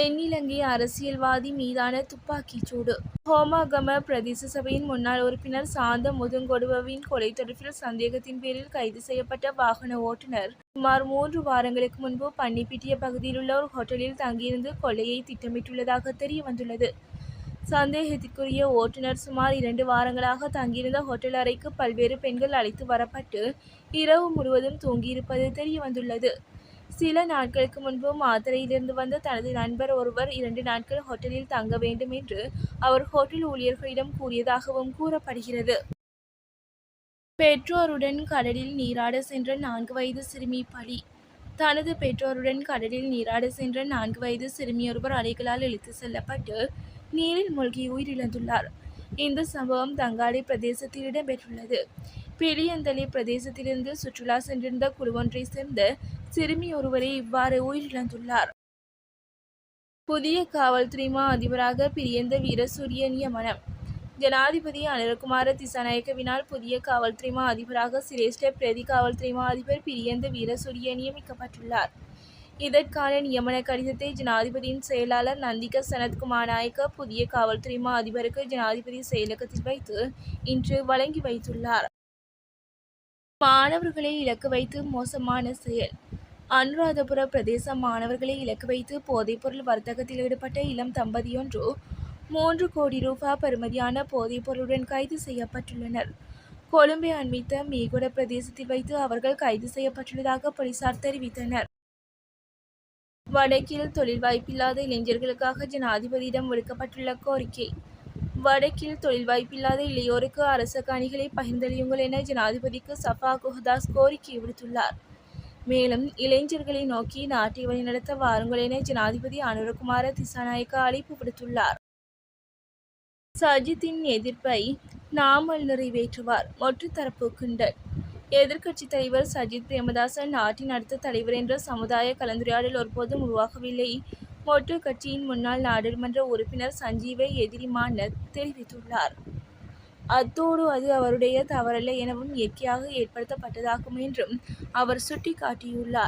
தென்னிலங்கை அரசியல்வாதி மீதான துப்பாக்கிச் சூடு. ஹோமாகம பிரதேச சபையின் முன்னாள் உறுப்பினர் சாந்த முதுங்கொடுவவின் கொலை தொடர்பில் சந்தேகத்தின் பேரில் கைது செய்யப்பட்ட வாகன ஓட்டுநர். சுமார் மூன்று வாரங்களுக்கு முன்பு பன்னிப்பிட்டிய பகுதியிலுள்ள ஒரு ஹோட்டலில் தங்கியிருந்து கொலையை திட்டமிட்டுள்ளதாக தெரிய வந்துள்ளது. சந்தேகத்திற்குரிய ஓட்டுநர் சுமார் இரண்டு வாரங்களாக தங்கியிருந்த ஹோட்டல் அறைக்கு பல்வேறு பெண்கள் அழைத்து வரப்பட்டு இரவு முழுவதும் தூங்கியிருப்பது தெரிய வந்துள்ளது. சில நாட்களுக்கு முன்பு மாத்தறையிலிருந்து வந்த தனது நண்பர் ஒருவர் இரண்டு நாட்கள் ஹோட்டலில் தங்க வேண்டும் என்று அவர் ஹோட்டல் ஊழியர்களிடம் கூறியதாகவும் கூறப்படுகிறது. பெற்றோருடன் கடலில் நீராட சென்ற நான்கு வயது சிறுமி பலி. தனது பெற்றோருடன் கடலில் நீராட சென்ற நான்கு வயது சிறுமியொருவர் அலைகளால் இழுத்து செல்லப்பட்டு நீரில் மூழ்கி உயிரிழந்துள்ளார். இந்த சம்பவம் தங்காடி பிரதேசத்தில் இடம்பெற்றுள்ளது. பெரியந்தளி பிரதேசத்திலிருந்து சுற்றுலா சென்றிருந்த குழுவொன்றை சேர்ந்த சிறுமி ஒருவரே இவ்வாறு உயிரிழந்துள்ளார். புதிய காவல்துறை மா அதிபராக பிரியந்த வீரசூரிய நியமனம் ஜனாதிபதி அனுரகுமார திசாநாயக்கவினால் புதிய காவல்துறை மா அதிபராக சிரேஷ்ட பிரதி காவல்துறை மா அதிபர் பிரியந்த வீரசூரிய நியமிக்கப்பட்டுள்ளார். இதற்கான நியமன கடிதத்தை ஜனாதிபதியின் செயலாளர் நந்திக சனத்குமார் நாயக்க புதிய காவல்துறை மா அதிபருக்கு ஜனாதிபதி செயலகத்தில் வைத்து இன்று வழங்கி வைத்துள்ளார். மாணவர்களை இலக்கு வைத்து மோசமான செயல். அனுராதபுர பிரதேச மாணவர்களை இலக்கு வைத்து போதைப்பொருள் வர்த்தகத்தில் ஈடுபட்ட இளம் தம்பதியொன்று மூன்று கோடி ரூபாய் பெறுமதியான போதைப்பொருளுடன் கைது செய்யப்பட்டுள்ளனர். கொழும்பை அண்மித்த மீகுட பிரதேசத்தில் வைத்து அவர்கள் கைது செய்யப்பட்டுள்ளதாக போலீசார் தெரிவித்தனர். வடக்கில் தொழில் வாய்ப்பில்லாத இளைஞர்களுக்காக ஜனாதிபதியிடம் விடுக்கப்பட்டுள்ள கோரிக்கை. வடக்கில் தொழில் வாய்ப்பில்லாத இளையோருக்கு அரச காணிகளை பகிர்ந்தளியுங்கள் என ஜனாதிபதிக்கு சஃபா குஹதாஸ் கோரிக்கை விடுத்துள்ளார். மேலும் இளைஞர்களை நோக்கி நாட்டை வழிநடத்த வாருங்கள் என ஜனாதிபதி அனுரகுமார திசாநாயக்க அழைப்பு விடுத்துள்ளார். சஜித்தின் எதிர்ப்பை நாமல் நிறைவேற்றுவார். மொட்டு தரப்பு கிண்டல் எதிர்க்கட்சித் தலைவர் சஜித் பிரேமதாசன் நாட்டின் அடுத்த தலைவர் என்ற சமுதாய கலந்துரையாடல் ஒருபோதும் உருவாகவில்லை. மொட்டு கட்சியின் முன்னாள் நாடாளுமன்ற உறுப்பினர் சஞ்சீவை எதிரிமான தெரிவித்துள்ளார். அத்தோடு அது அவருடைய தவறல்ல எனவும் இயற்கையாக ஏற்படுத்தப்பட்டதாகும் என்றும் அவர் சுட்டிக்காட்டியுள்ளார்.